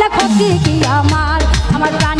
মতো ক্ষতি কি আমার? আমার প্রাণ